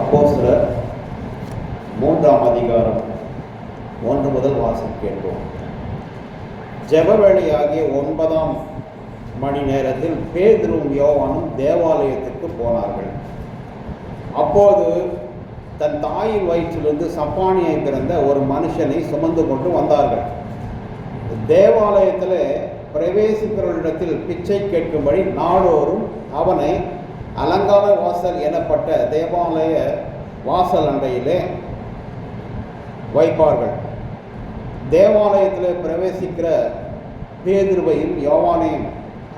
அப்போஸ்தலர் மூன்றாம் அதிகாரம் ஒன்று முதல் வாசல் கேட்போம். ஜபவேளையாகிய ஒன்பதாம் மணி நேரத்தில் பேதுரும் யோவானும் தேவாலயத்திற்கு போனார்கள். அப்போது தன் தாயின் வயிற்றிலிருந்து சப்பானியை பிறந்த ஒரு மனுஷனை சுமந்து கொண்டு வந்தார்கள். தேவாலயத்தில் பிரவேசிக்கிறவரிடத்தில் பிச்சை கேட்கும்படி நாடோறும் அவனை அலங்கார வாசல் எனப்பட்ட தேவாலய வாசல் அண்டையிலே வைப்பார்கள். தேவாலயத்தில் பிரவேசிக்கிற பேதுருவையும் யோவானையும்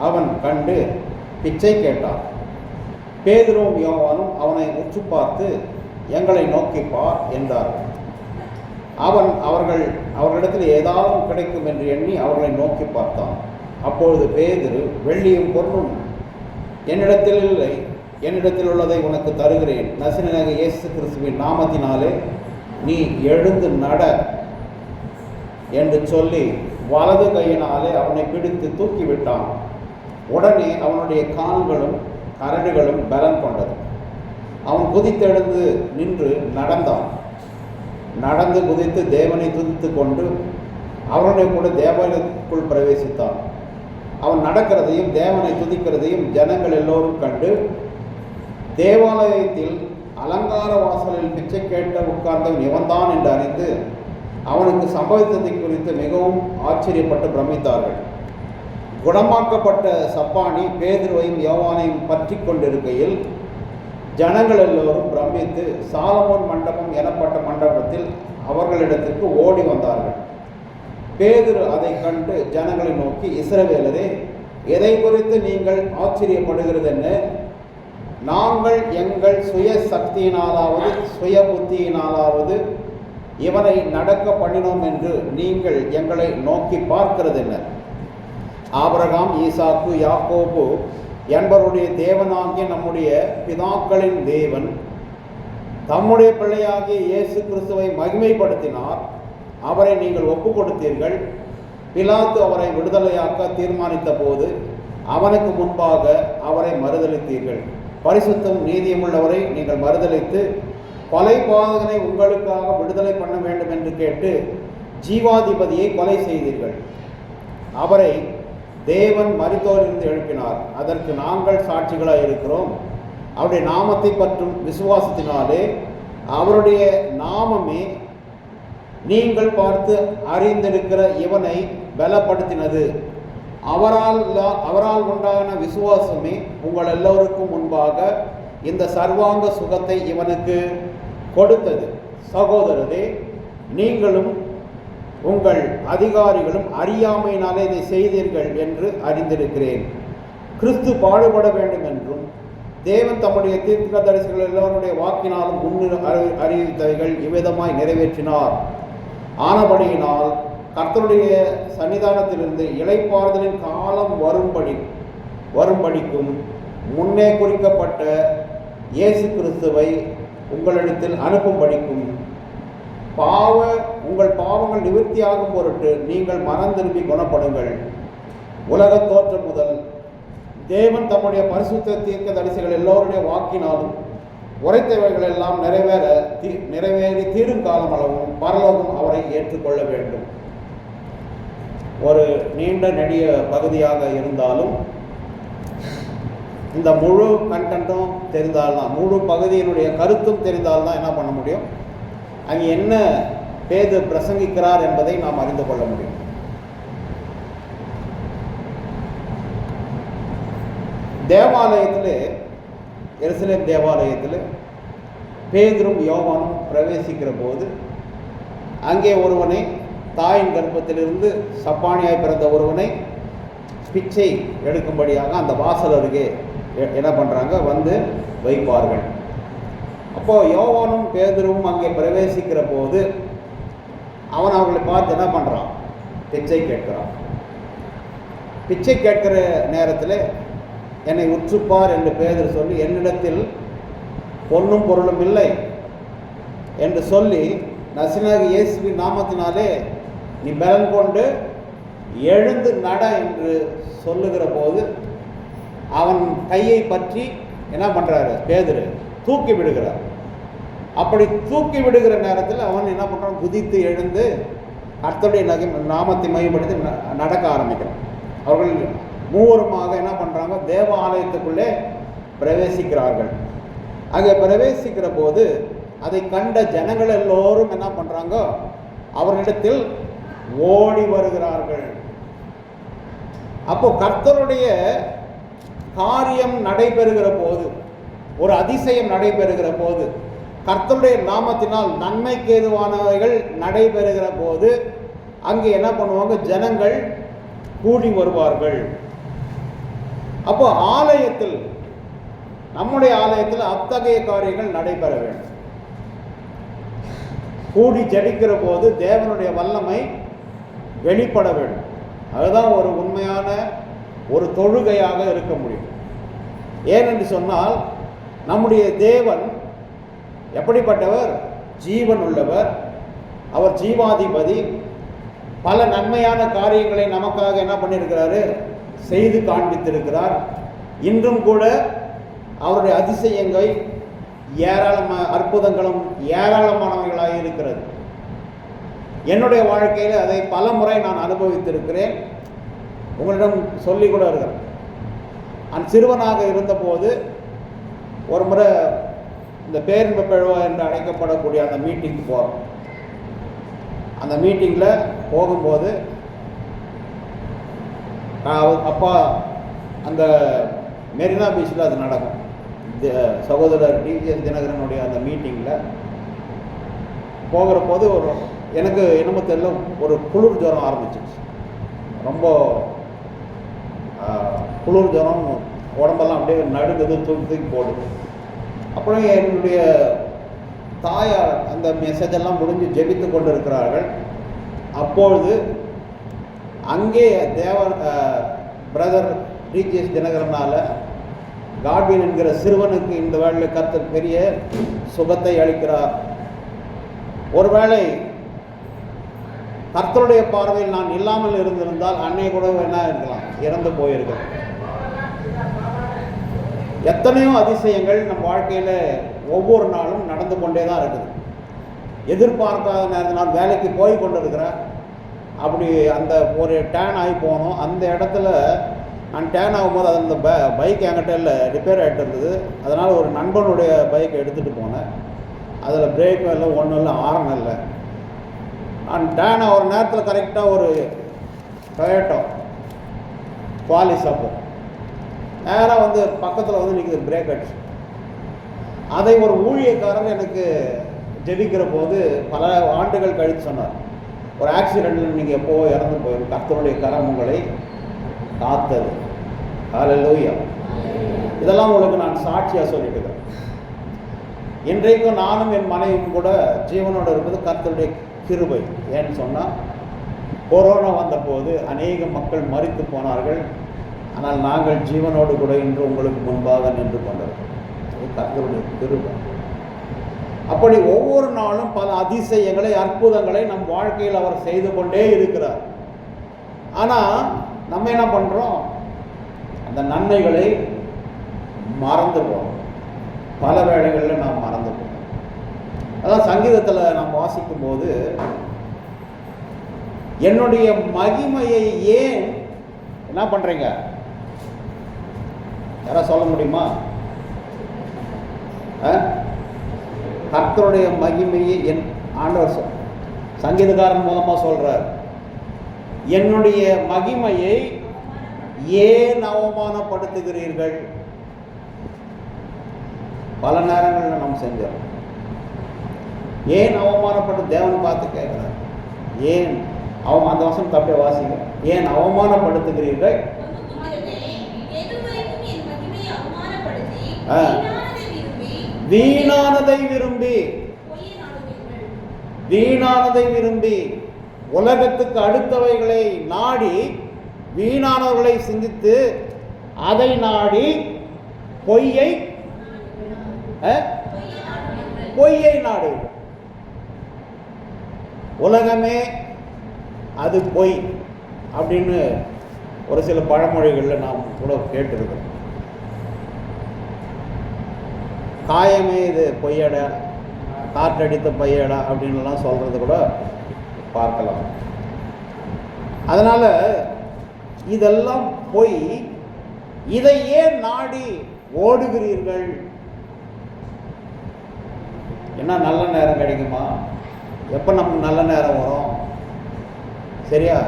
அவன் கண்டு பிச்சை கேட்டான். பேதுருவும் யோவானும் அவனை உற்று பார்த்து எங்களை நோக்கி பார் என்றார்கள் அவன் அவர்கள் அவர்களிடத்தில் ஏதாவது கிடைக்கும் என்று எண்ணி அவர்களை நோக்கி பார்த்தான். அப்பொழுது பேதுரு வெள்ளியும் பொருளும் என்னிடத்தில் இல்லை என்னிடத்தில் உள்ளதை உனக்கு தருகிறேன். நசினக இயேசு கிறிஸ்துவின் நாமத்தினாலே நீ எழுந்து நட என்று சொல்லி வலது கையினாலே அவனை பிடித்து தூக்கி விட்டான் உடனே அவனுடைய கால்களும் கரடுகளும் பலம் கொண்டது. அவன் குதித்தெழுந்து நின்று நடந்தான். நடந்து குதித்து தேவனை துதித்து கொண்டு அவனுடைய கூட தேவாலயத்துக்குள் பிரவேசித்தான். அவன் நடக்கிறதையும் தேவனை துதிக்கிறதையும் ஜனங்கள் எல்லோரும் கண்டு தேவாலயத்தில் அலங்கார வாசலில் பிச்சை கேட்ட உட்கார்ந்தவன் இவன்தான் என்று அறிந்து அவனுக்கு சம்பவித்ததை குறித்து மிகவும் ஆச்சரியப்பட்டு பிரமித்தார்கள். குணமாக்கப்பட்ட சப்பானி பேதுருவையும் யோவானையும் பற்றி கொண்டிருக்கையில் ஜனங்கள் எல்லோரும் பிரமித்து சாலமோன் மண்டபம் எனப்பட்ட மண்டபத்தில் அவர்களிடத்திற்கு ஓடி வந்தார்கள். பேதுரு அதை கண்டு ஜனங்களை நோக்கி இஸ்ரவேலரே எதை குறித்து நீங்கள் ஆச்சரியப்படுகிறது என்ன நாங்கள் எங்கள் சுய சக்தியினாலாவது சுய புத்தியினாலாவது இவனை நடக்க பண்ணினோம் என்று நீங்கள் எங்களை நோக்கி பார்க்கிறது என்ன ஆபரகாம் ஈசாக்கு யாக்கோபு என்பவருடைய தேவனாகிய நம்முடைய பிதாக்களின் தேவன் தம்முடைய பிள்ளையாகிய இயேசு கிறிஸ்துவை மகிமைப்படுத்தினார். அவரை நீங்கள் ஒப்பு கொடுத்தீர்கள் பிலாத்து அவரை விடுதலையாக்க தீர்மானித்த போது அவனுக்கு முன்பாக அவரை மறுதளித்தீர்கள் பரிசுத்தம் நீதியமுள்ளவரை நீங்கள் மறுதளித்து கொலை பாதகனை உங்களுக்காக விடுதலை பண்ண வேண்டும் என்று கேட்டு ஜீவாதிபதியை கொலை செய்தீர்கள். அவரை தேவன் மரித்தோரிலிருந்து எழுப்பினார். அதற்கு நாங்கள் சாட்சிகளாக இருக்கிறோம். அவருடைய நாமத்தை பற்றும் விசுவாசத்தினாலே அவருடைய நாமமே நீங்கள் பார்த்து அறிந்திருக்கிற இவனை பலப்படுத்தினது. அவரால் அவரால் உண்டான விசுவாசமே உங்கள் எல்லோருக்கும் முன்பாக இந்த சர்வாங்க சுகத்தை இவனுக்கு கொடுத்தது. சகோதரரே நீங்களும் உங்கள் அதிகாரிகளும் அறியாமையினாலே இதை செய்தீர்கள் என்று அறிந்திருக்கிறேன். கிறிஸ்து பாடுபட வேண்டும் என்றும் தேவன் தம்முடைய தீர்க்கதரிசிகள் எல்லோருடைய வாக்கினாலும் முன்னிறு அறி அறிவித்தவைகள் இவ்விதமாய் நிறைவேற்றினார். ஆனபடியினால் கர்த்தருடைய சன்னிதானத்திலிருந்து இலைப்பாறுதலின் காலம் வரும்படி வரும்படிக்கும் முன்னே குறிக்கப்பட்ட இயேசு கிறிஸ்துவை உங்களிடத்தில் அனுப்பும்படிக்கும் பாவ உங்கள் பாவங்கள் நிவர்த்தியாகும் பொருட்டு நீங்கள் மனம் திரும்பி குணப்படுங்கள். உலக தோற்றம் முதல் தேவன் தம்முடைய பரிசுத்த தீர்க்க தரிசிகள் எல்லோருடைய வாக்கினாலும் உரைத்தவைகள் எல்லாம் நிறைவேற தீ நிறைவேறி தீரும் காலம் அளவும் பரலோகம் அவரை ஏற்றுக்கொள்ள வேண்டும். ஒரு நீண்ட நெடிய பகுதியாக இருந்தாலும் இந்த முழு கண்டென்ட்டும் தெரிந்தால்தான் முழு பகுதியினுடைய கருத்தும் தெரிந்தால்தான் என்ன பண்ண முடியும்? அங்கே என்ன பேது பிரசங்கிக்கிறார் என்பதை நாம் அறிந்து கொள்ள முடியும். தேவாலயத்தில் எருசலேம் தேவாலயத்தில் பேதரும் யோவானும் பிரவேசிக்கிற போது அங்கே ஒருவனை தாயின் கர்ப்பத்திலிருந்து சப்பானியாய் பிறந்த ஒருவனை பிச்சை எடுக்கும்படியாக அந்த வாசல் அருகே என்ன பண்ணுறாங்க வந்து வைப்பார்கள். அப்போது யோவானும் பேதரும் அங்கே பிரவேசிக்கிற போது அவன் அவர்களை பார்த்து என்ன பண்ணுறான் பிச்சை கேட்குறான். பிச்சை கேட்குற நேரத்தில் என்னை உற்றுப்பார் என்று பேதர் சொல்லி என்னிடத்தில் பொன்னும் பொருளும் இல்லை என்று சொல்லி நசினாக இயேசுவி நாமத்தினாலே நீ பலன் கொண்டு எழுந்து நட என்று சொல்லுகிற போது அவன் கையை பற்றி என்ன பண்ணுறாரு பேதுரு தூக்கி விடுகிறார். அப்படி தூக்கி விடுகிற நேரத்தில் அவன் என்ன பண்ணுறான் குதித்து எழுந்து கர்த்தருடைய நகை நாமத்தை மையப்படுத்தி ந- நடக்க ஆரம்பிக்கிறான். அவர்கள் மூவருமாக என்ன பண்ணுறாங்க தேவ ஆலயத்துக்குள்ளே பிரவேசிக்கிறார்கள். அங்கே பிரவேசிக்கிற போது அதை கண்ட ஜனங்கள் எல்லோரும் என்ன பண்ணுறாங்க அவர்களிடத்தில் ஓடி வருகிறார்கள். அப்போ கர்த்தருடைய காரியம் நடைபெறுகிற போது ஒரு அதிசயம் நடைபெறுகிற போது கர்த்தருடைய நாமத்தினால் நன்மைக்கு ஏதுவானவைகள் நடைபெறுகிற போது அங்கே என்ன பண்ணுவாங்க? ஜனங்கள் கூடி வருவார்கள். அப்போ ஆலயத்தில் நம்முடைய ஆலயத்தில் அத்தகைய காரியங்கள் நடைபெற வேண்டும். கூடி ஜடிக்கிற போது தேவனுடைய வல்லமை வெளிப்பட வேண்டும். அதுதான் ஒரு உண்மையான ஒரு தொழுகையாக இருக்க முடியும். ஏனென்று சொன்னால் நம்முடைய தேவன் எப்படிப்பட்டவர்? ஜீவன் உள்ளவர். அவர் ஜீவாதிபதி. பல நன்மையான காரியங்களை நமக்காக என்ன பண்ணியிருக்கிறாரு? செய்து காண்பித்திருக்கிறார். இன்றும் கூட அவருடைய அதிசயங்கள் ஏராளமான அற்புதங்களும் ஏராளமானவைகளாக இருக்கிறது. என்னுடைய வாழ்க்கையில் அதை பல முறை நான் அனுபவித்திருக்கிறேன். உங்களிடம் சொல்லி கூட இருக்கிறேன். நான் சிறுவனாக இருந்தபோது ஒரு முறை இந்த பேரின்ப பிழவா என்று அழைக்கப்படக்கூடிய அந்த மீட்டிங்க்கு போகிறோம் அந்த மீட்டிங்கில் போகும்போது நான் அப்பா அந்த மெரினா பீச்சில் அது நடக்கும். தி- சகோதரர் டிவிஎஸ் தினகரனுடைய அந்த மீட்டிங்கில் போகிற போது ஒரு எனக்கு என்னமோ தெரியல ஒரு குளிர் ஜுரம் ஆரம்பிச்சிச்சு ரொம்ப குளிர் ஜுரம் உடம்பெல்லாம் அப்படியே நடுங்குது தூக்கி தூக்கி போடுது. அப்புறம் என்னுடைய தாயார் அந்த மெசேஜெல்லாம் முடிஞ்சு ஜெபித்து கொண்டு இருக்கிறார்கள் அப்பொழுது அங்கே தேவ பிரதர் டிஜிஎஸ் தினகரனால் காட்வின் என்கிற சிறுவனுக்கு இந்த வேளையில் கர்த்தர் பெரிய சுகத்தை அளிக்கிறார். ஒருவேளை கர்த்தருடைய பார்வையில் நான் இல்லாமல் இருந்திருந்தால் அன்னை கூட என்ன இருக்கலாம்? இறந்து போயிருக்கலாம் எத்தனையோ அதிசயங்கள் நம் வாழ்க்கையில் ஒவ்வொரு நாளும் நடந்து கொண்டே தான் இருக்குது. எதிர்பார்க்காத நேரத்தில் நான் வேலைக்கு போய் கொண்டிருக்கிறேன் அப்படி அந்த ஒரு டேன் ஆகி போனோம் அந்த இடத்துல நான் டேன் ஆகும்போது அது அந்த ப பைக் என்கிட்ட இல்லை ரிப்பேர் ஆகிட்டு இருந்தது. அதனால் ஒரு நண்பனுடைய பைக்கை எடுத்துகிட்டு போனேன். அதில் பிரேக்கும் இல்லை ஒன்றும் இல்லை ஆரம் இல்லை. நான் டேன் ஆகிற நேரத்தில் கரெக்டாக ஒரு டொயேட்டோ குவாலிஸ் அப்போ. நேராக வந்து பக்கத்தில் வந்து நிற்கிது பிரேக் அடிச்சு. அதை ஒரு ஊழியக்காரர் எனக்கு ஜெபிக்கிற போது பல ஆண்டுகள் கழித்து சொன்னார். ஒரு ஆக்சிடெண்ட்டில் நீங்கள் எப்போ இறந்து போயிடும் கர்த்தருடைய கரம் உங்களை காத்தது. ஹalleluya இதெல்லாம் உங்களுக்கு நான் சாட்சியாக சொல்லிட்டு இருக்கிறேன் இன்றைக்கும் நானும் என் மனைவியும் கூட ஜீவனோடு இருப்பது கர்த்தருடைய கிருபை. ஏன்னு சொன்னால் கொரோனா வந்தபோது அநேக மக்கள் மறித்து போனார்கள். ஆனால் நாங்கள் ஜீவனோடு கூட இன்று உங்களுக்கு முன்பாக நின்று கொண்டிருக்கிறோம். கர்த்தருடைய கிருபை. அப்படி ஒவ்வொரு நாளும் பல அதிசயங்களை அற்புதங்களை நம் வாழ்க்கையில் அவர் செய்து கொண்டே இருக்கிறார். ஆனால் நம்ம என்ன பண்ணுறோம் அந்த நன்மைகளை மறந்து போகிறோம் பல வேளைகளில் நாம் மறந்து போகிறோம் அதான் சங்கீதத்தில் நாம் வாசிக்கும் போது என்னுடைய மகிமையை ஏன் என்ன பண்ணுறீங்க யாராவது சொல்ல முடியுமா? ஆ? கர்த்தருடைய மகிமையை என் ஆண்டவர் சொல் சங்கீதக்காரன் மூலமாக சொல்றார். என்னுடைய மகிமையை ஏன் அவமானப்படுத்துகிறீர்கள்? பல நேரங்களில் நாம் செஞ்சோம். ஏன் அவமானப்பட்டு தேவன் பார்த்து கேட்கிறார்? ஏன் அவன் அந்த வசனம் தப்பே வாசிங்க ஏன் அவமானப்படுத்துகிறீர்கள்? ஆ. வீணானதை விரும்பி, வீணானதை விரும்பி. உலகத்துக்கு அடுத்தவைகளை நாடி வீணானவர்களை சிந்தித்து அதை நாடி பொய்யை பொய்யை நாடு. உலகமே அது பொய் அப்படின்னு ஒரு சில பழமொழிகளில் நாம் கூட கேட்டிருக்கிறோம். காயமே இது பொய்யடை காற்றடித்த பையடா அப்படின்லாம் சொல்கிறது கூட பார்க்கலாம். அதனால் இதெல்லாம் போய் இதை ஏன் நாடி ஓடுகிறீர்கள். என்ன நல்ல நேரம் கிடைக்குமா? எப்போ நமக்கு நல்ல நேரம் வரும்? சரியா?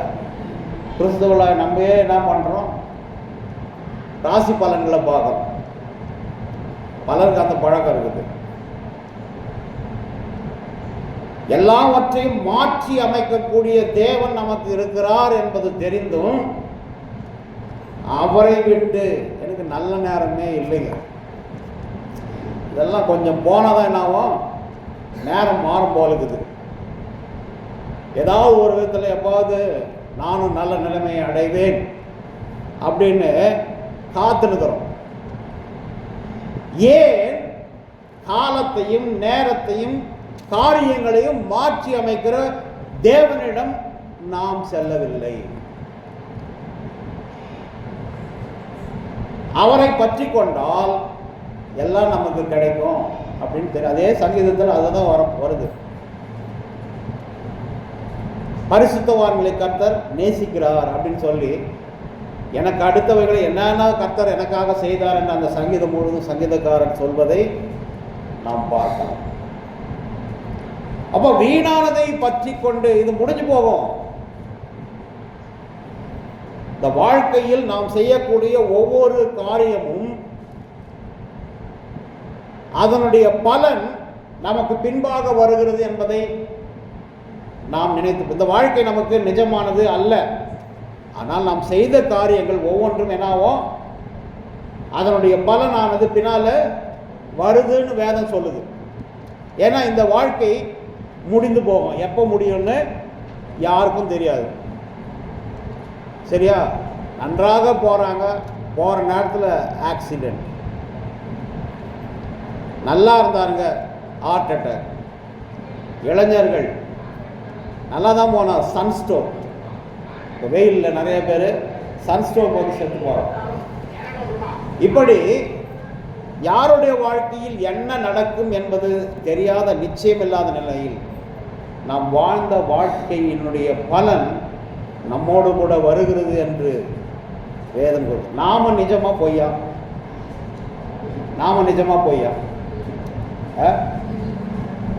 கிறிஸ்துவல நம்ம என்ன பண்ணுறோம் ராசி பலன்களை பார்க்குறோம் பலருக்கு அந்த பழக்கம் இருக்குது. எல்லாவற்றையும் மாற்றி அமைக்கக்கூடிய தேவன் நமக்கு இருக்கிறார் என்பது தெரிந்தும் அவரை விட்டு எனக்கு நல்ல நேரமே இல்லைங்க. இதெல்லாம் கொஞ்சம் போனதான் என்னாகும்? நேரம் மாறும் போல இருக்குது. ஏதாவது ஒரு விதத்தில் எப்பாவது நானும் நல்ல நிலைமையை அடைவேன் அப்படின்னு காத்துனுக்கிறோம் ஏன் காலத்தையும் நேரத்தையும் காரியங்களையும் மாற்றி அமைக்கிற தேவனிடம் நாம் செல்லவில்லை. அவரை பற்றி கொண்டால் எல்லாம் நமக்கு கிடைக்கும் அப்படின்னு தெரியும் அதே சங்கீதத்தில் அதுதான் வர வருது. பரிசுத்தவான்களை கர்த்தர் நேசிக்கிறார் அப்படின்னு சொல்லி எனக்கு அடுத்தவைகளை என்னென்ன கர்த்தர் எனக்காக செய்தார் என்று அந்த சங்கீதம் முழுவதும் சங்கீதக்காரன் சொல்வதை நாம் பார்க்கலாம். அப்போ வீணானதை பற்றி கொண்டு இது முடிஞ்சு போகும். இந்த வாழ்க்கையில் நாம் செய்யக்கூடிய ஒவ்வொரு காரியமும் அதனுடைய பலன் நமக்கு பின்பாக வருகிறது என்பதை நாம் நினைத்து இந்த வாழ்க்கை நமக்கு நிஜமானது அல்ல. ஆனால் நாம் செய்த காரியங்கள் ஒவ்வொன்றும் என்னாவோ? அதனுடைய பலனானது பின்னால் வருதுன்னு வேதம் சொல்லுது. ஏன்னா இந்த வாழ்க்கை முடிந்து போகும். எப்போ முடியும்னு யாருக்கும் தெரியாது. சரியா? நன்றாக போகிறாங்க போகிற நேரத்தில் ஆக்சிடெண்ட் நல்லா இருந்தாருங்க. ஹார்ட் அட்டாக் இளைஞர்கள். நல்லா தான் போனார். சன்ஸ்டோக் இப்போ வெயிலில் நிறைய பேர் சன்ஸ்டோக் வந்து செத்து போகிறோம் இப்படி யாருடைய வாழ்க்கையில் என்ன நடக்கும் என்பது தெரியாத நிச்சயமில்லாத நிலையில் நாம் வாழ்ந்த வாழ்க்கையினுடைய பலன் நம்மோடு கூட வருகிறது என்று வேதம் கூறுது. நாம நிஜமா பொய்யா? நாம நிஜமா பொய்யா? ஆ?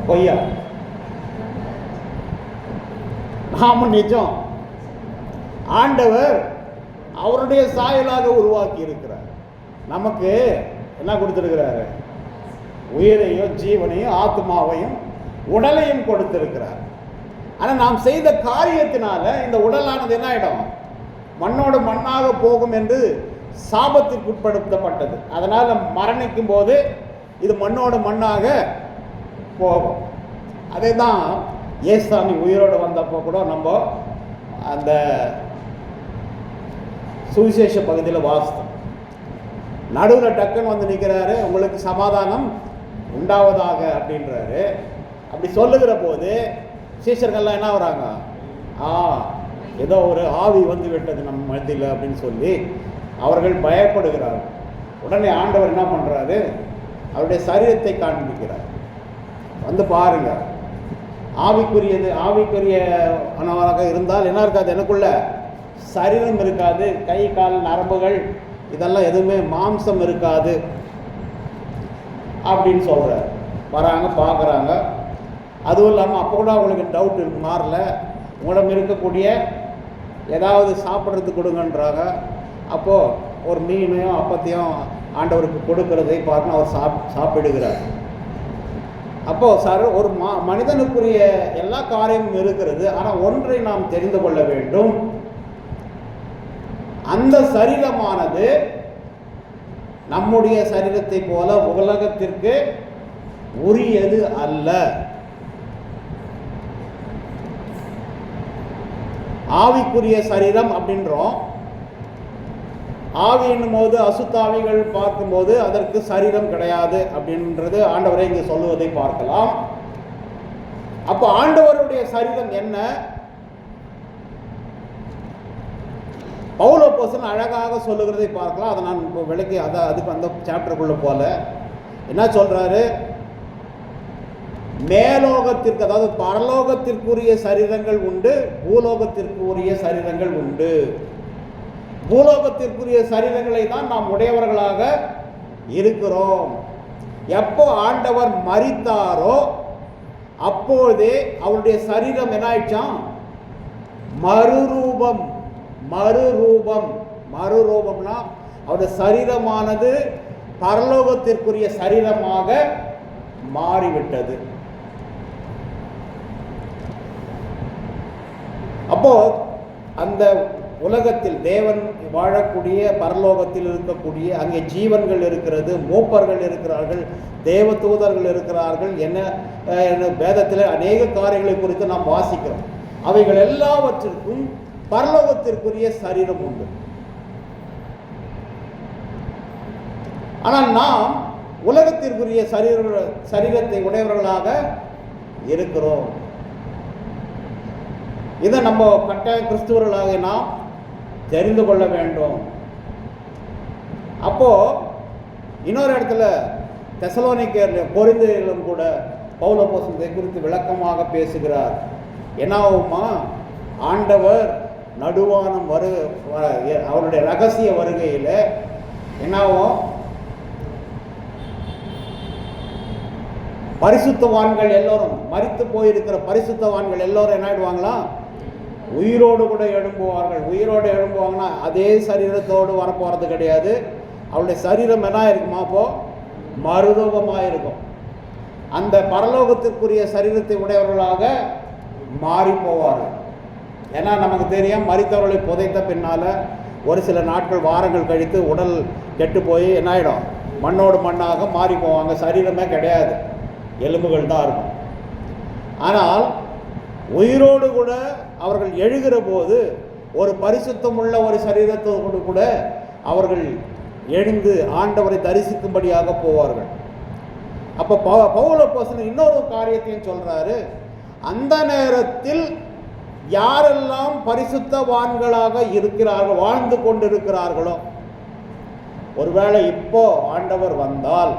பொய்யா? நாம நிஜம். ஆண்டவர் அவருடைய சாயலாக உருவாக்கி இருக்கிறார். நமக்கு என்ன கொடுத்துருக்கிறாரு? உயிரையும் ஜீவனையும் ஆத்மாவையும் உடலையும் கொடுத்திருக்கிறார். ஆனால் நாம் செய்த காரியத்தினால இந்த உடலானது என்ன ஆகிடும் மண்ணோடு மண்ணாக போகும் என்று சாபத்திற்கு உட்படுத்தப்பட்டது அதனால் மரணிக்கும் போது இது மண்ணோடு மண்ணாக போகும். அதே தான் ஏசாமி உயிரோடு வந்தப்போ கூட நம்ம அந்த சுவிசேஷ பகுதியில் வாசித்தோம். நடுவில் டக்குன்னு வந்து நிற்கிறாரு உங்களுக்கு சமாதானம் உண்டாவதாக அப்படின்றாரு. அப்படி சொல்லுகிற போது சீசர்கள்லாம் என்ன வராங்க ஆ ஏதோ ஒரு ஆவி வந்து விட்டது நம்ம மத்தியில் அப்படின்னு சொல்லி அவர்கள் பயப்படுகிறார்கள். உடனே ஆண்டவர் என்ன பண்ணுறாரு அவருடைய சரீரத்தை காண்பிக்கிறார். வந்து பாருங்கள் ஆவிக்குரியது ஆவிக்குரிய ஆனவராக இருந்தால் என்ன இருக்காது எனக்குள்ள சரீரம் இருக்காது கை கால் நரம்புகள் இதெல்லாம் எதுவுமே மாம்சம் இருக்காது அப்படின்னு சொல்கிறார் வராங்க பார்க்குறாங்க. அதுவும் இல்லாமல் அப்போ கூட அவங்களுக்கு டவுட் மாறல. உங்களிடம் இருக்கக்கூடிய ஏதாவது சாப்பிட்றதுக்கு கொடுங்கன்றாங்க. அப்போது ஒரு மீனையும் அப்பத்தையும் ஆண்டவருக்கு கொடுக்கறதை பார்த்து அவர் சாப் சாப்பிடுகிறார். அப்போது சார் ஒரு மா மனிதனுக்குரிய எல்லா காரியமும் இருக்கிறது. ஆனால் ஒன்றை நாம் தெரிந்து கொள்ள வேண்டும். அந்த சரீரமானது நம்முடைய சரீரத்தை போல உலகத்திற்கு உரியது அல்ல. ஆவிக்குரிய சரீரம் அப்படின்றோம். ஆவி என்னும் போது அசுத்தாவிகள் பார்க்கும்போது அதற்கு சரீரம் கிடையாது அப்படின்றது ஆண்டவரை இங்கே சொல்லுவதை பார்க்கலாம். அப்போ ஆண்டவருடைய சரீரம் என்ன? பவுலோப்போசன் அழகாக சொல்லுகிறதை பார்க்கலாம். அதை நான் இப்போ விளக்கி அதை அதுக்கு அந்த சாப்டருக்குள்ளே போல. என்ன சொல்கிறாரு மேலோகத்திற்கு அதாவது பரலோகத்திற்குரிய சரீரங்கள் உண்டு பூலோகத்திற்குரிய சரீரங்கள் உண்டு. பூலோகத்திற்குரிய சரீரங்களை தான் நாம் உடையவர்களாக இருக்கிறோம். எப்போ ஆண்டவர் மறித்தாரோ அப்பொழுதே அவருடைய சரீரம் என்ன ஆயிடுச்சாம் மறுரூபம். மறுரூபம். மறுரூபம்னா அவருடைய சரீரமானது பரலோகத்திற்குரிய சரீரமாக மாறிவிட்டது. அப்போ அந்த உலகத்தில் தேவன் வாழக்கூடிய பரலோகத்தில் இருக்கக்கூடிய அங்கே ஜீவன்கள் இருக்கிறது மூப்பர்கள் இருக்கிறார்கள் தேவ தூதர்கள் இருக்கிறார்கள் என்ன என்ன வேதத்தில் அநேக காரியங்களை குறித்து நாம் வாசிக்கிறோம். அவைகள் எல்லாவற்றிற்கும் பரலோகத்திற்குரிய சரீரம் உண்டு. ஆனால் நாம் உலகத்திற்குரிய சரீர சரீரத்தை உடையவர்களாக இருக்கிறோம். இதை நம்ம கட்டாய கிறிஸ்துவர்களாக நாம் தெரிந்து கொள்ள வேண்டும். அப்போ இன்னொரு இடத்துல தெசலோனிக்கர் பொருந்திலும் கூட பௌலபோசன் குறித்து விளக்கமாக பேசுகிறார். என்னவுமா ஆண்டவர் நடுவானம் வரு வ- அவருடைய ரகசிய வருகையில் என்னாகும் பரிசுத்தவான்கள் எல்லோரும் மறித்து போயிருக்கிற பரிசுத்தவான்கள் எல்லோரும் என்ன ஆயிடுவாங்களா? உயிரோடு கூட எழும்புவார்கள். உயிரோடு எழும்புவாங்கன்னா அதே சரீரத்தோடு வரப்போகிறது கிடையாது. அவருடைய சரீரம் என்ன இருக்குமா அப்போது மறுரூபமாக இருக்கும் அந்த பரலோகத்திற்குரிய சரீரத்தை உடையவர்களாக மாறி போவார்கள். ஏன்னா நமக்கு தெரியும் மறித்தவர்களை புதைத்த பின்னால் ஒரு சில நாட்கள் வாரங்கள் கழித்து உடல் கெட்டு போய் என்ன ஆகிடும் மண்ணோடு மண்ணாக மாறி போவாங்க. சரீரமே கிடையாது. எலும்புகள் தான் இருக்கும். ஆனால் உயிரோடு கூட அவர்கள் எழுகிற போது ஒரு பரிசுத்தமுள்ள ஒரு சரீரத்தோடு கூட அவர்கள் எழுந்து ஆண்டவரை தரிசிக்கும்படியாக போவார்கள். அப்போ பௌ பவுல போசன் இன்னொரு காரியத்தையும் சொல்கிறாரு அந்த நேரத்தில் யாரெல்லாம் பரிசுத்தவான்களாக இருக்கிறார்கள் வாழ்ந்து கொண்டிருக்கிறார்களோ ஒருவேளை இப்போ ஆண்டவர் வந்தால்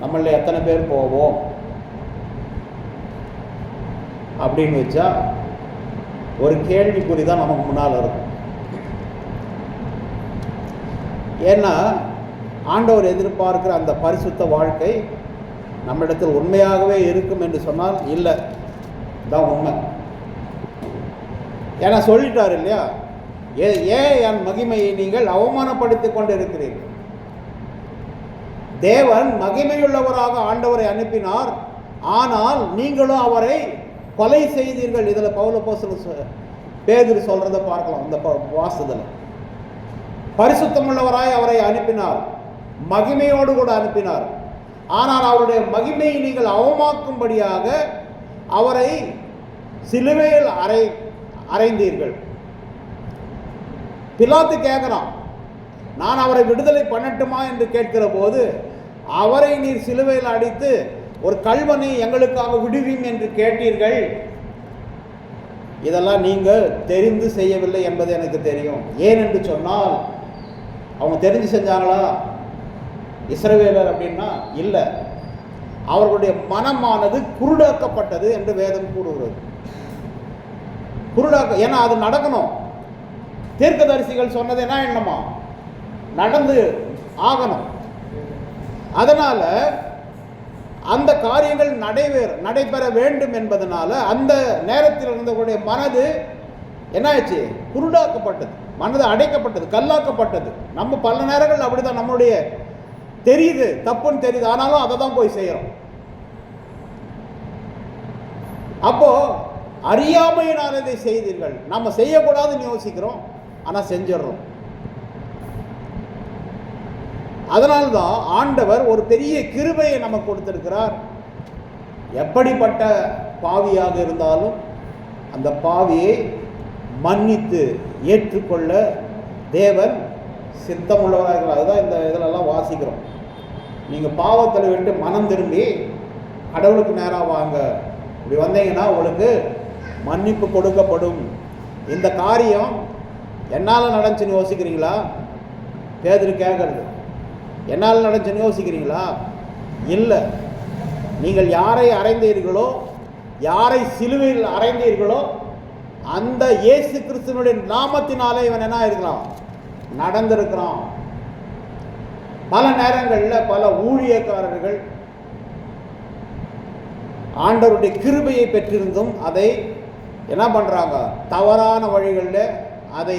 நம்மள எத்தனை பேர் போவோம்? அப்படின்னு வச்சா ஒரு கேள்விக்குறி தான் நமக்கு முன்னால் இருக்கும். ஏன்னா ஆண்டவர் எதிர்பார்க்கிற அந்த பரிசுத்த வாழ்க்கை நம்மிடத்தில் உண்மையாகவே இருக்கும் என்று சொன்னால் இல்லை. தான் உண்மை. ஏன்னா சொல்லிட்டார் இல்லையா? ஏ ஏன் என் மகிமையை நீங்கள் அவமானப்படுத்திக் கொண்டு இருக்கிறீர்கள் தேவன் மகிமையுள்ளவராக ஆண்டவரை அனுப்பினார். ஆனால் நீங்களும் அவரை கொலை செய்தீர்கள். இதில் பவுல போசல் பேதுரு சொல்கிறத பார்க்கலாம் இந்த வாசத்தில் பரிசுத்தமுள்ளவராய் அவரை அனுப்பினார். மகிமையோடு கூட அனுப்பினார். ஆனால் அவருடைய மகிமையை நீங்கள் அவமாக்கும்படியாக அவரை சிலுவையில் அறை அறைந்தீர்கள். பிலாத்து கேட்குறான் நான் அவரை விடுதலை பண்ணட்டுமா? என்று கேட்கிற போது அவரை நீர் சிலுவையில் அடித்து ஒரு கல்வனை எங்களுக்காக விடுவீம் என்று கேட்டீர்கள். இதெல்லாம் நீங்கள் தெரிந்து செய்யவில்லை என்பது எனக்கு தெரியும். ஏன் என்று சொன்னால் அவங்க தெரிஞ்சு செஞ்சாங்களா? இஸ்ரவேலர் அப்படின்னா இல்லை. அவர்களுடைய மனமானது குருடாக்கப்பட்டது என்று வேதம் கூறுகிறது. குருடாக்க ஏன்னா அது நடக்கணும். தீர்க்கதரிசிகள் சொன்னது என்ன என்னமா? நடந்து ஆகணும். அதனால் அந்த காரியங்கள் நடைபெற நடைபெற வேண்டும் என்பதனால அந்த நேரத்தில் இருந்தவர்களுடைய மனது என்னாச்சு குருடாக்கப்பட்டது. மனது அடைக்கப்பட்டது கல்லாக்கப்பட்டது. நம்ம பல நேரங்கள் அப்படிதான் நம்மளுடைய தெரியுது தப்புன்னு தெரியுது. ஆனாலும் அதை தான் போய் செய்கிறோம் அப்போ அறியாமையினால் இதை செய்தீர்கள். நம்ம செய்யக்கூடாதுன்னு யோசிக்கிறோம் ஆனால் செஞ்சிடறோம். அதனால்தான் ஆண்டவர் ஒரு பெரிய கிருபையை நமக்கு கொடுத்திருக்கிறார். எப்படிப்பட்ட பாவியாக இருந்தாலும் அந்த பாவியை மன்னித்து ஏற்றுக்கொள்ள தேவன் சித்தமுள்ளவராக உள்ளவராக அதுதான் இந்த இதிலெல்லாம் வாசிக்கிறோம். நீங்கள் பாவத்தில் விட்டு மனம் திரும்பி கடவுளுக்கு நேராக வாங்க. இப்படி வந்தீங்கன்னா உங்களுக்கு மன்னிப்பு கொடுக்கப்படும். இந்த காரியம் என்னால் நடந்துச்சுன்னு யோசிக்கிறீங்களா? பேதர் கேட்கறது என்னால் நடந்துச்சுன்னு யோசிக்கிறீங்களா? இல்லை. நீங்கள் யாரை அறைந்தீர்களோ யாரை சிலுவையில் அறைந்தீர்களோ அந்த இயேசு கிறிஸ்துவனுடைய நாமத்தினாலே இவன் என்ன இருக்கலாம் நடந்திருக்கிறான். பல நேரங்களில் பல ஊழியக்காரர்கள் ஆண்டவருடைய கிருபையை பெற்றிருந்தும் அதை என்ன பண்ணுறாங்க தவறான வழிகளில் அதை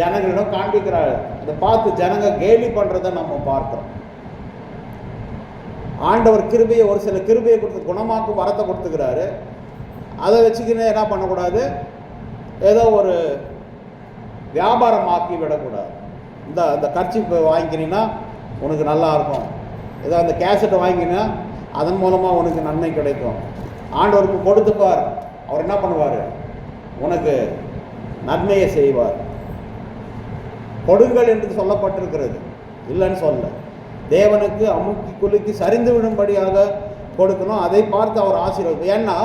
ஜனங்களிடம் காண்பிக்கிறார்கள். அதை பார்த்து ஜனங்க கேலி பண்ணுறதை நம்ம பார்க்குறோம். ஆண்டவர் கிருபையை ஒரு சில கிருபையை கொடுத்து குணமாக்கும் வரத்தை கொடுத்துக்கிறாரு. அதை வச்சுக்கின்னு என்ன பண்ணக்கூடாது? ஏதோ ஒரு வியாபாரம் ஆக்கி விடக்கூடாது. இந்த அந்த கர்ச்சிப்பு வாங்கிக்கினீங்கன்னா உனக்கு நல்லா இருக்கும். ஏதோ அந்த கேசட்டை வாங்கினா அதன் மூலமாக உனக்கு நன்மை கிடைக்கும். ஆண்டவருக்கு கொடுத்துப்பார் அவர் என்ன பண்ணுவார்? உனக்கு நன்மையை செய்வார். கொடுங்கள் என்று சொல்லப்பட்டிருக்கிறது. இல்லைன்னு சொல்ல தேவனுக்கு அமுக்கி குலுக்கி சரிந்து விடும்படியாக கொடுக்கணும். அதை பார்த்து அவர் ஆசீர்வாதம் ஏன்னா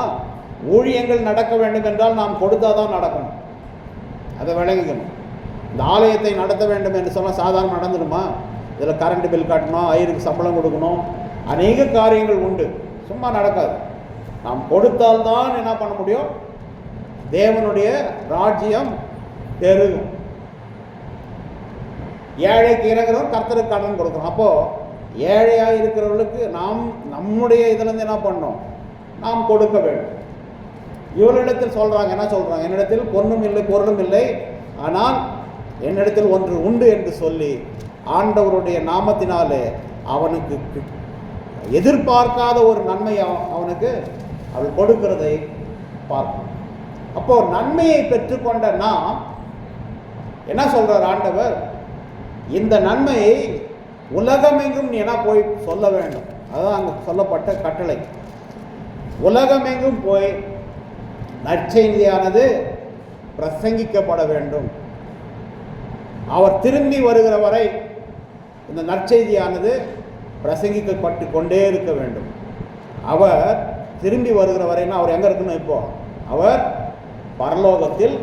ஊழியங்கள் நடக்க வேண்டும் என்றால் நாம் கொடுத்தாதான் நடக்கணும். அதை விளங்கிக்கணும். இந்த ஆலயத்தை நடத்த வேண்டும் என்று சொன்னால் சாதாரணம் நடந்துடுமா? இதில் கரண்ட் பில் கட்டணும் ஐயருக்கு சம்பளம் கொடுக்கணும். அநேக காரியங்கள் உண்டு. சும்மா நடக்காது. நாம் கொடுத்தால்தான் என்ன பண்ண முடியும்? தேவனுடைய ராஜ்யம் பெருகும். ஏழைக்கு இறங்குறவன் கர்த்தருக்கு கடன் கொடுக்குறோம். அப்போது ஏழையாக இருக்கிறவர்களுக்கு நாம் நம்முடைய இதிலேருந்து என்ன பண்ணோம் நாம் கொடுக்க வேண்டும். இவர்களிடத்தில் சொல்கிறாங்க என்ன சொல்கிறாங்க என்னிடத்தில் பொண்ணும் இல்லை பொருளும் இல்லை. ஆனால் என்னிடத்தில் ஒன்று உண்டு என்று சொல்லி ஆண்டவருடைய நாமத்தினாலே அவனுக்கு எதிர்பார்க்காத ஒரு நன்மை அவனுக்கு அவள் கொடுக்கிறதை பார்க்கணும் அப்போ நன்மையை பெற்றுக்கொண்ட நாம் என்ன சொல்கிறார் ஆண்டவர்? இந்த நன்மையை உலகமெங்கும் நீ என்ன போய் சொல்ல வேண்டும். அதுதான் அங்கே சொல்லப்பட்ட கட்டளை. உலகமெங்கும் போய் நற்செய்தியானது பிரசங்கிக்கப்பட வேண்டும். அவர் திரும்பி வருகிற வரை இந்த நற்செய்தியானது பிரசங்கிக்கப்பட்டு கொண்டே இருக்க வேண்டும். அவர் திரும்பி வருகிற வரைன்னா அவர் எங்கே இருக்கணும் இப்போ? அவர் பரலோகத்தில்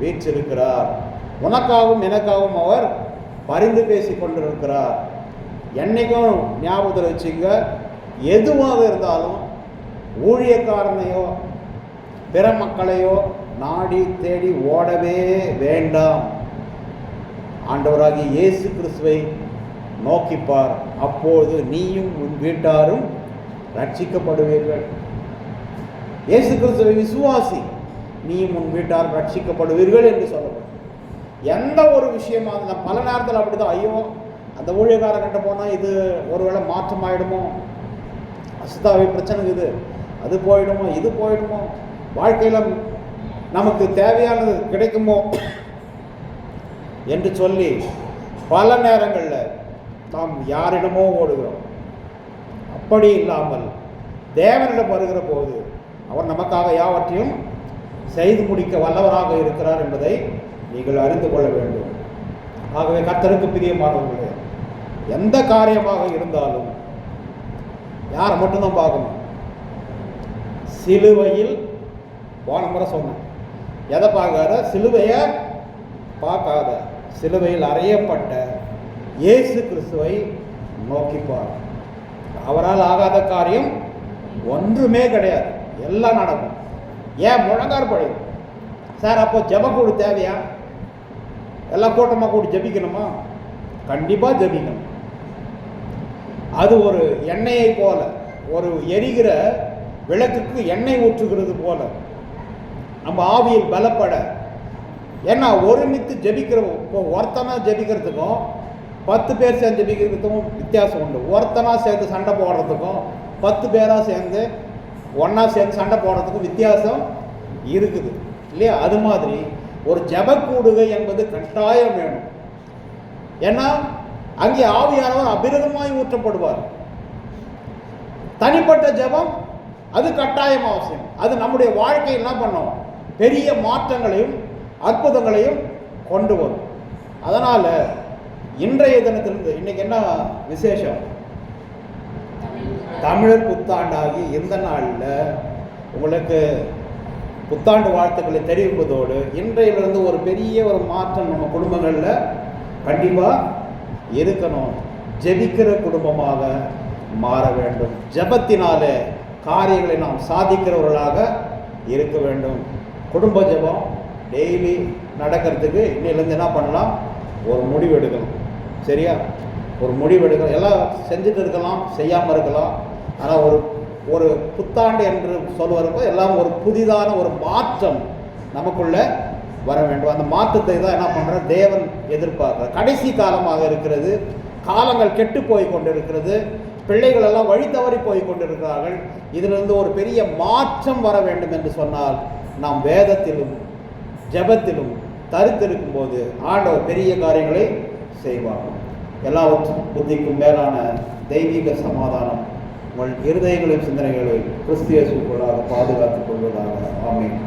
வீற்றிருக்கிறார். உனக்காகவும் எனக்காகவும் அவர் பரிந்து பேசி கொண்டிருக்கிறார். என்னைக்கும் ஞாபகத்தில் வச்சுங்க எதுவாக இருந்தாலும் ஊழியக்காரனையோ பிற மக்களையோ நாடி தேடி ஓடவே வேண்டாம். ஆண்டவராகிய இயேசு கிறிஸ்துவை நோக்கிப்பார் அப்போது நீயும் உன் வீட்டாரும் ரட்சிக்கப்படுவீர்கள் இயேசு கிறிஸ்துவை விசுவாசி நீயும் உன் வீட்டார் ரட்சிக்கப்படுவீர்கள் என்று சொல்லப்படும். எந்த ஒரு விஷயமா இருந்தால் பல நேரத்தில் அப்படிதான் ஐயோ அந்த ஊழியக்காரங்கிட்ட போனால் இது ஒருவேளை மாற்றம் ஆகிடுமோ அசுதாவை பிரச்சனை இது அது போயிடுமோ? இது போயிடுமோ? வாழ்க்கையில் நமக்கு தேவையானது கிடைக்குமோ? என்று சொல்லி பல நேரங்களில் நாம் யாரிடமோ ஓடுகிறோம். அப்படி இல்லாமல் தேவனிடம் வருகிற போது அவர் நமக்காக யாவற்றையும் செய்து முடிக்க வல்லவராக இருக்கிறார் என்பதை நீங்கள் அறிந்து கொள்ள வேண்டும். ஆகவே கத்தருக்கு பிரியமானவர்களே எந்த காரியமாக இருந்தாலும் யாரை மட்டும்தான் பார்க்கணும்? சிலுவையில் போன முறை சொன்னேன். எதை பார்க்காத? சிலுவையை பார்க்காத. சிலுவையில் அறையப்பட்ட இயேசு கிறிஸ்துவை நோக்கிப்பார். அவரால் ஆகாத காரியம் ஒன்றுமே கிடையாது. எல்லாம் நடக்கும். ஏன்? முழங்கார் பழி சார் அப்போ ஜெபக்கூடு தேவையா? எல்லாம் கூட்டமாக கூடி ஜெபிக்கணுமா? கண்டிப்பாக ஜெபிக்கணும். அது ஒரு எண்ணெயை போல ஒரு எரிகிற விளக்குக்கு எண்ணெய் ஊற்றுகிறது போல. நம்ம ஆவியில் பலப்பட. ஏன்னா ஒருமித்து ஜபிக்கிற இப்போ ஒருத்தனா ஜெபிக்கிறதுக்கும் பத்து பேர் சேர்ந்து ஜெபிக்கிறதுக்கும் வித்தியாசம் உண்டு. ஒருத்தனாக சேர்ந்து சண்டை போடுறதுக்கும் பத்து பேராக சேர்ந்து ஒன்றா சேர்ந்து சண்டை போடுறதுக்கும் வித்தியாசம் இருக்குது. இல்லையா? அது மாதிரி ஒரு ஜபக்கூடுகை என்பது கட்டாயம் வேணும். ஏன்னா அங்கே ஆவியானவர் அபிரதமாய் ஊற்றப்படுவார். தனிப்பட்ட ஜெபம் அது கட்டாயம் அவசியம். அது நம்முடைய வாழ்க்கையில் என்ன பண்ணும்? பெரிய மாற்றங்களையும் அற்புதங்களையும் கொண்டு வரும். அதனால் இன்றைய தினத்திலிருந்து இன்னைக்கு என்ன விசேஷம்? தமிழர் புத்தாண்டாகி இந்த நாளில் உங்களுக்கு புத்தாண்டு வாழ்த்துக்களை தெரிவிப்பதோடு இன்றையிலிருந்து ஒரு பெரிய ஒரு மாற்றம் நம்ம குடும்பங்களில் கண்டிப்பாக இருக்கணும். ஜெபிக்கிற குடும்பமாக மாற வேண்டும். ஜெபத்தினாலே காரியங்களை நாம் சாதிக்கிறவர்களாக இருக்க வேண்டும். குடும்ப ஜெபம் டெய்லி நடக்கிறதுக்கு இன்னிலேருந்து என்ன பண்ணலாம்? ஒரு முடிவு எடுக்கணும். சரியா? ஒரு முடிவு எடுக்கணும் எல்லாம் செஞ்சுட்டு இருக்கலாம். செய்யாமல் இருக்கலாம் ஆனால் ஒரு ஒரு புத்தாண்டு என்று சொல்லுவதப்போ எல்லாம் ஒரு புதிதான ஒரு மாற்றம் நமக்குள்ளே வர வேண்டும். அந்த மாற்றத்தை தான் என்ன பண்ணுற தேவன் எதிர்பார்க்குற கடைசி காலமாக இருக்கிறது. காலங்கள் கெட்டு போய் கொண்டிருக்கிறது. பிள்ளைகள் எல்லாம் வழி தவறி போய் கொண்டிருக்கிறார்கள். இதிலிருந்து ஒரு பெரிய மாற்றம் வர வேண்டும் என்று சொன்னால் நாம் வேதத்திலும் ஜெபத்திலும் தருத்திருக்கும் போது ஆண்டவர் பெரிய காரியங்களை செய்வார்கள் எல்லாவற்றும் புத்திக்கும் மேலான தெய்வீக சமாதானம். உங்கள் இருதயங்களின் சிந்தனைகளை கிறிஸ்திய சூழலாக பாதுகாத்துக் கொள்வதாக. ஆமேன்.